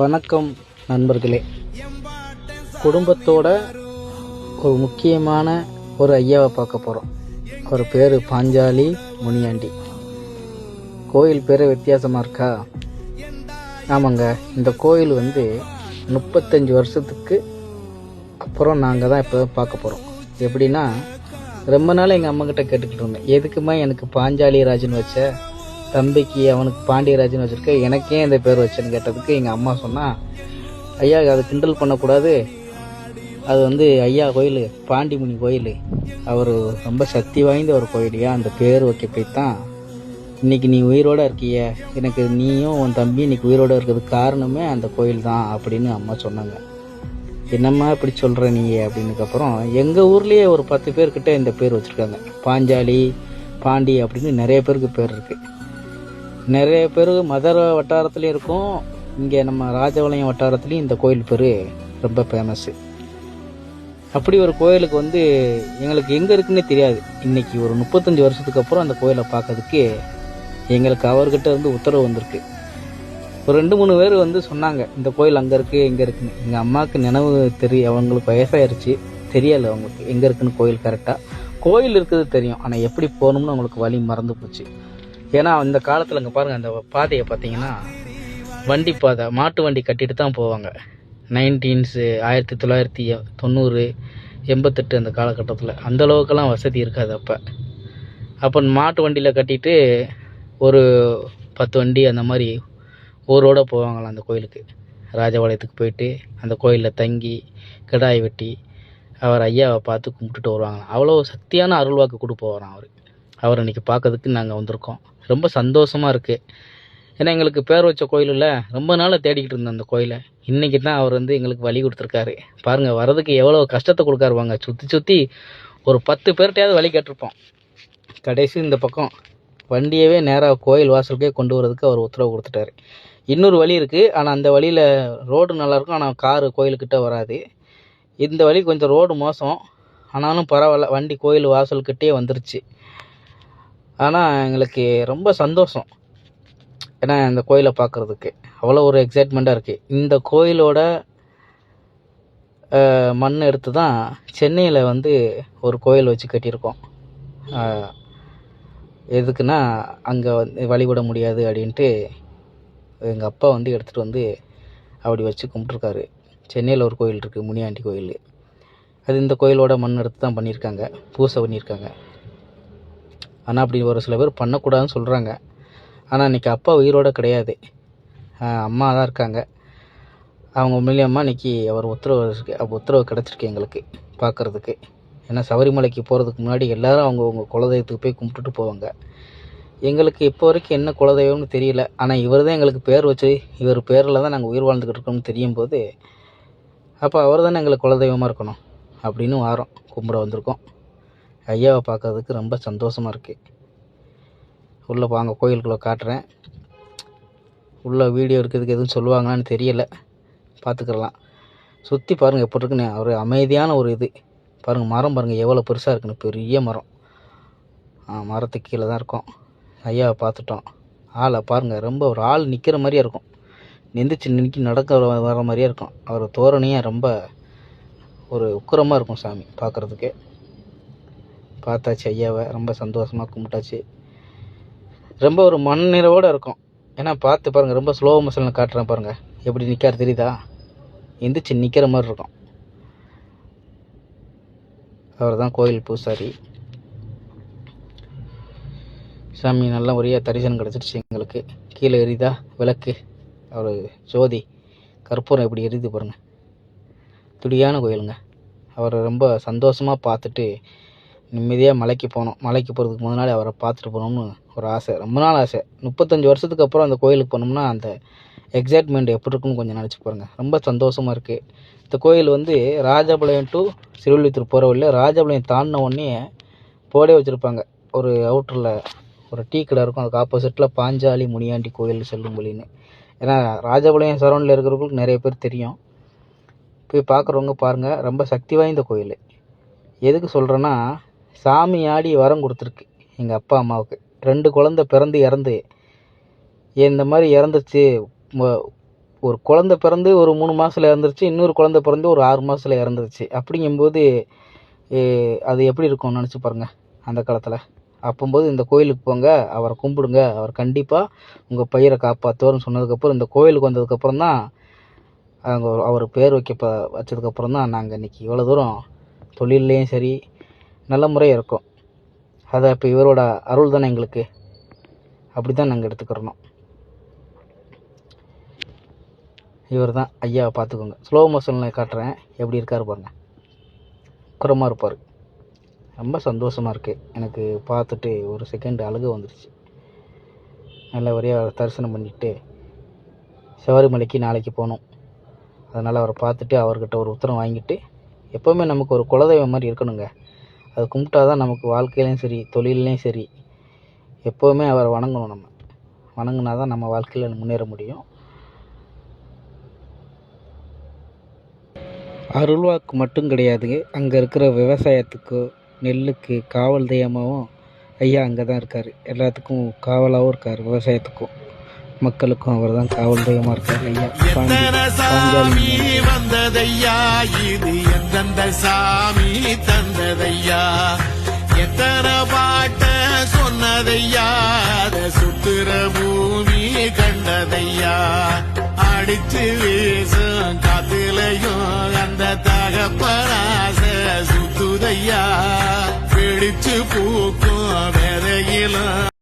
வணக்கம் நண்பர்களே. குடும்பத்தோட ஒரு முக்கியமான ஒரு ஐயாவை பார்க்க போகிறோம் அவர் பேர் பாஞ்சாலி முனியாண்டி. கோயில் பேர் வித்தியாசமாக இருக்கா? ஆமாங்க இந்த கோயில் வந்து முப்பத்தஞ்சு வருஷத்துக்கு அப்புறம் நாங்கள் தான் இப்போ பார்க்க போகிறோம் எப்படின்னா ரொம்ப நாள் எங்கள் அம்மாக்கிட்ட கேட்டுக்கிட்டு இருந்தேன் எதுக்குமா எனக்கு பாஞ்சாலி ராஜன் வச்ச? தம்பிக்கு அவனுக்கு பாண்டியராஜன் வச்சுருக்க எனக்கே இந்த பேர் வச்சேன்னு கேட்டதுக்கு எங்கள் அம்மா சொன்னால் ஐயா அதை கிண்டல் பண்ணக்கூடாது. அது வந்து ஐயா கோயில் பாண்டிமுனி கோயில். அவர் ரொம்ப சக்தி வாய்ந்த ஒரு கோயிலையா அந்த பேர் வைக்க போய் தான் இன்னைக்கு நீ உயிரோட இருக்கிய. எனக்கு நீயும் உன் தம்பி இன்றைக்கி உயிரோட இருக்கிறதுக்கு காரணமே அந்த கோயில் தான் அப்படின்னு அம்மா சொன்னாங்க. என்னம்மா இப்படி சொல்கிற நீ? அப்படின்னுக்கப்புறம் எங்கள் ஊர்லேயே ஒரு பத்து பேர்கிட்ட இந்த பேர் வச்சுருக்காங்க. பாஞ்சாலி பாண்டி அப்படின்னு நிறைய பேருக்கு பேர் இருக்குது நிறைய பேர் மதுர வட்டாரத்துலேயும் இருக்கும். இங்கே நம்ம ராஜபாளையம் வட்டாரத்துலேயும் இந்த கோயில் பேர் ரொம்ப ஃபேமஸ்ஸு அப்படி ஒரு கோயிலுக்கு வந்து எங்களுக்கு எங்கே இருக்குன்னே தெரியாது. இன்னைக்கு ஒரு முப்பத்தஞ்சு வருஷத்துக்கு அப்புறம் அந்த கோயிலை பார்க்கறதுக்கு எங்களுக்கு அவர்கிட்ட இருந்து உத்தரவு வந்திருக்கு. ஒரு ரெண்டு மூணு பேர் வந்து சொன்னாங்க இந்த கோயில் அங்கே இருக்குது எங்கே இருக்குன்னு. எங்கள் அம்மாவுக்கு நினைவு தெரிய அவங்களுக்கு வயசாயிருச்சு. தெரியலை அவங்களுக்கு எங்கே இருக்குன்னு கோயில் கரெக்டாக கோயில் இருக்கிறது தெரியும் ஆனால் எப்படி போகணும்னு அவங்களுக்கு வழி மறந்து போச்சு. ஏன்னா அந்த காலத்தில் இங்கே பாருங்கள் அந்த பாதையை பார்த்தீங்கன்னா வண்டி பாதை மாட்டு வண்டி கட்டிட்டு தான் போவாங்க. நைன்டீன்ஸு ஆயிரத்தி தொள்ளாயிரத்தி தொண்ணூறு எண்பத்தெட்டு அந்த காலகட்டத்தில். அந்தளவுக்கெல்லாம் வசதி இருக்காது அப்போ. அப்போ மாட்டு வண்டியில் கட்டிட்டு ஒரு பத்து வண்டி அந்த மாதிரி ஊரோட போவாங்களாம் அந்த கோயிலுக்கு. ராஜபாளையத்துக்கு போயிட்டு அந்த கோயிலில் தங்கி கிடாய் வெட்டி அவர் ஐயாவை பார்த்து கும்பிட்டுட்டு வருவாங்களாம். அவ்வளோ சக்தியான அருள்வாக்கு கொடுப்பவரான் அவர். அவர் இன்றைக்கி பார்க்கறதுக்கு நாங்கள் வந்திருக்கோம். ரொம்ப சந்தோஷமாக இருக்குது ஏன்னா எங்களுக்கு பேர் வச்ச கோயிலில் ரொம்ப நாளாக தேடிக்கிட்டு இருந்தோம் அந்த கோயிலை. இன்றைக்கி தான் அவர் வந்து எங்களுக்கு வழி கொடுத்துருக்காரு. பாருங்கள் வரதுக்கு எவ்வளோ கஷ்டத்தை கொடுக்காருவாங்க சுற்றி சுற்றி ஒரு பத்து பேர்கிட்டயாவது வழி கேட்டிருப்போம். கடைசி இந்த பக்கம் வண்டியவே நேராக கோயில் வாசலுக்கே கொண்டு வரதுக்கு அவர் உத்தரவு கொடுத்துட்டாரு. இன்னொரு வழி இருக்குது ஆனால் அந்த வழியில் ரோடு நல்லாயிருக்கும் ஆனால் காரு கோயிலுக்கிட்ட வராது. இந்த வழி கொஞ்சம் ரோடு மோசம். ஆனாலும் பரவாயில்ல. வண்டி கோயில் வாசல்கிட்டே வந்துருச்சு. ஆனால் எங்களுக்கு ரொம்ப சந்தோஷம். ஏன்னா இந்த கோயிலை பார்க்குறதுக்கு. அவ்வளோ ஒரு எக்ஸைட்மெண்ட்டாக இருக்குது இந்த கோயிலோட மண் எடுத்து தான் சென்னையில் வந்து ஒரு கோயில் வச்சு கட்டியிருக்கோம். எதுக்குன்னா அங்கே வந்து வழிபட முடியாது அப்படின்ட்டு எங்கள் அப்பா வந்து எடுத்துகிட்டு வந்து அப்படி வச்சு கும்பிட்ருக்காரு சென்னையில் ஒரு கோயில் இருக்குது முனியாண்டி கோயில். அது இந்த கோயிலோட மண் எடுத்து தான் பண்ணியிருக்காங்க. பூசை பண்ணியிருக்காங்க. ஆனால் அப்படி ஒரு சில பேர் பண்ணக்கூடாதுன்னு சொல்கிறாங்க ஆனால் இன்றைக்கி அப்பா உயிரோட கிடையாது. அம்மா தான் இருக்காங்க. அவங்க மூலியமாக இன்னைக்கு அவர் உத்தரவு உத்தரவு கிடச்சிருக்கு எங்களுக்கு பார்க்குறதுக்கு. ஏன்னா சபரிமலைக்கு போகிறதுக்கு முன்னாடி எல்லோரும் அவங்க குலதெய்வத்துக்கு போய் கும்பிட்டுட்டு போவாங்க. எங்களுக்கு இப்போ வரைக்கும் என்ன குலதெய்வம்னு தெரியல. ஆனால் இவர் தான் எங்களுக்கு பேர் வச்சு இவர் பேரில் தான் நாங்கள் உயிர் வாழ்ந்துக்கிட்டு இருக்கோம்னு தெரியும் போது அப்போ அவர் தானே எங்களுக்கு குலதெய்வமாக இருக்கணும் அப்படின்னு வாரம் கும்பிட வந்திருக்கோம். ஐயாவை பார்க்கறதுக்கு ரொம்ப சந்தோஷமாக இருக்குது உள்ளே வாங்க கோயிலுக்குள்ளே காட்டுறேன். உள்ளே வீடியோ இருக்கிறதுக்கு எதுவும் சொல்லுவாங்களான்னு தெரியலை. பார்த்துக்கலாம். சுற்றி பாருங்கள் எப்படி இருக்குன்னு. ஒரு அமைதியான ஒரு இது. பாருங்கள் மரம் பாருங்கள் எவ்வளோ பெருசாக இருக்குன்னு. பெரிய மரம். மரத்துக்கு கீழே தான் இருக்கும். ஐயாவை பார்த்துட்டோம். ஆளை பாருங்கள் ரொம்ப ஒரு ஆள் நிற்கிற மாதிரியே இருக்கும். நெந்திச்சு நிற்கி நடக்க வர- மாதிரியே இருக்கும். அவர் தோரணையாக ரொம்ப ஒரு உக்கிரமாக இருக்கும் சாமி பார்க்குறதுக்கு. பார்த்தாச்சு ஐயாவை ரொம்ப சந்தோஷமாக கும்பிட்டாச்சு. ரொம்ப ஒரு மண்ணிறவோடு இருக்கும். ஏன்னா பார்த்து பாருங்கள் ரொம்ப ஸ்லோ மோஷனில் காட்டுறேன் பாருங்கள் எப்படி நிற்காரு தெரியுதா? எந்திரிச்சு நிற்கிற மாதிரி இருக்கும். அவர் தான் கோயில் பூசாரி. சாமி நல்லா ஒரே தரிசனம் கிடச்சிருச்சு எங்களுக்கு. கீழே எரிதா விளக்கு. அவர் ஜோதி கற்பூரம் எப்படி எரியுது பாருங்கள் துடியான கோயிலுங்க. அவரை ரொம்ப சந்தோஷமாக பார்த்துட்டு நிம்மதியாக மலைக்கு போனோம். மலைக்கு போகிறதுக்கு முத நாள் அவரை பார்த்துட்டு போகணும்னு ஒரு ஆசை. ரொம்ப நாள் ஆசை. முப்பத்தஞ்சு வருஷத்துக்கு அப்புறம் அந்த கோயிலுக்கு போனோம்னா அந்த எக்ஸைட்மெண்ட் எப்படி இருக்குன்னு கொஞ்சம் நினச்சி பாருங்கள் ரொம்ப சந்தோஷமாக இருக்குது இந்த கோயில் வந்து ராஜபாளையம் டு சிறுவில்லித்தூர் போகிற வழியில் ராஜபாளையம் தாண்டின உடனே போடே வச்சுருப்பாங்க. ஒரு அவுட்டரில் ஒரு டீ கடை இருக்கும். அதுக்கு ஆப்போசிட்டில் பாஞ்சாலி முனியாண்டி கோயில் செல்லும் வழின்னு. ஏன்னா ராஜபாளையம் சரௌண்டில் இருக்கிறவங்களுக்கு நிறைய பேர் தெரியும். போய் பார்க்குறவங்க பாருங்கள் ரொம்ப சக்தி வாய்ந்த கோயில். எதுக்கு சொல்கிறேன்னா சாமி ஆடி வரம் கொடுத்துருக்கு எங்கள் அப்பா அம்மாவுக்கு. ரெண்டு குழந்தை பிறந்து இறந்து. இந்த மாதிரி இறந்துச்சு ஒரு குழந்தை பிறந்து ஒரு மூணு மாதத்தில் இறந்துருச்சு இன்னொரு குழந்தை பிறந்து ஒரு ஆறு மாதத்தில் இறந்துருச்சு. அப்படிங்கும்போது அது எப்படி இருக்கும்னு நினச்சி பாருங்கள் அந்த காலத்தில். அப்போம்போது இந்த கோயிலுக்கு போங்க அவரை கும்பிடுங்க அவர் கண்டிப்பாக உங்கள் பயிரை காப்பாற்றுவார்னு சொன்னதுக்கப்புறம் இந்த கோயிலுக்கு வந்ததுக்கப்புறம் தான் அவங்க அவர் பேர் வைக்க ப வச்சதுக்கப்புறம் தான் நாங்கள் இன்றைக்கி இவ்வளோ தூரம் தொழில்லையும் சரி நல்ல முறையாக இருக்கும். அதை இப்போ இவரோட அருள் தானே எங்களுக்கு? அப்படி தான் நாங்கள் எடுத்துக்கிறணும். இவர் தான் ஐயாவை பார்த்துக்கோங்க. ஸ்லோ மோஷனில் காட்டுறேன். எப்படி இருக்கார் பாருங்கள் குரமாக இருப்பார். ரொம்ப சந்தோஷமாக இருக்குது எனக்கு பார்த்துட்டு ஒரு செகண்ட் அழுக வந்துடுச்சு நல்லபடியாக தரிசனம் பண்ணிவிட்டு சபரிமலைக்கு நாளைக்கு போகணும். அதனால் அவரை பார்த்துட்டு அவர்கிட்ட ஒரு உத்தரம் வாங்கிட்டு எப்போவுமே நமக்கு ஒரு குலதெய்வம் மாதிரி இருக்கணுங்க. அதை கும்பிட்டா தான் நமக்கு வாழ்க்கையிலையும் சரி தொழில்லையும் சரி எப்போவுமே அவரை வணங்கணும் நம்ம. வணங்கினா தான் நம்ம வாழ்க்கையில் முன்னேற முடியும். அருள்வாக்கு மட்டும் கிடையாதுங்க அங்கே இருக்கிற விவசாயத்துக்கு நெல்லுக்கு காவல் தெய்வமாகவும் ஐயா அங்கே தான் இருக்கார். எல்லாத்துக்கும் காவலாகவும் இருக்கார் விவசாயத்துக்கும். மக்களுக்கும் அவர் தான் காவல் தெய்வமாக இருக்கார் ஐயா? சாமி வந்ததையா? இது எந்தெந்த சாமி தந்ததையா? எத்தனை பாட்ட சொன்னதையா? அத சுத்துற பூமி கண்டதையா? அடிச்சு வீசும் காத்துலையும் அந்த தகப்பராச சுத்துதையா? பிடிச்சு பூக்கும் விதையிலும்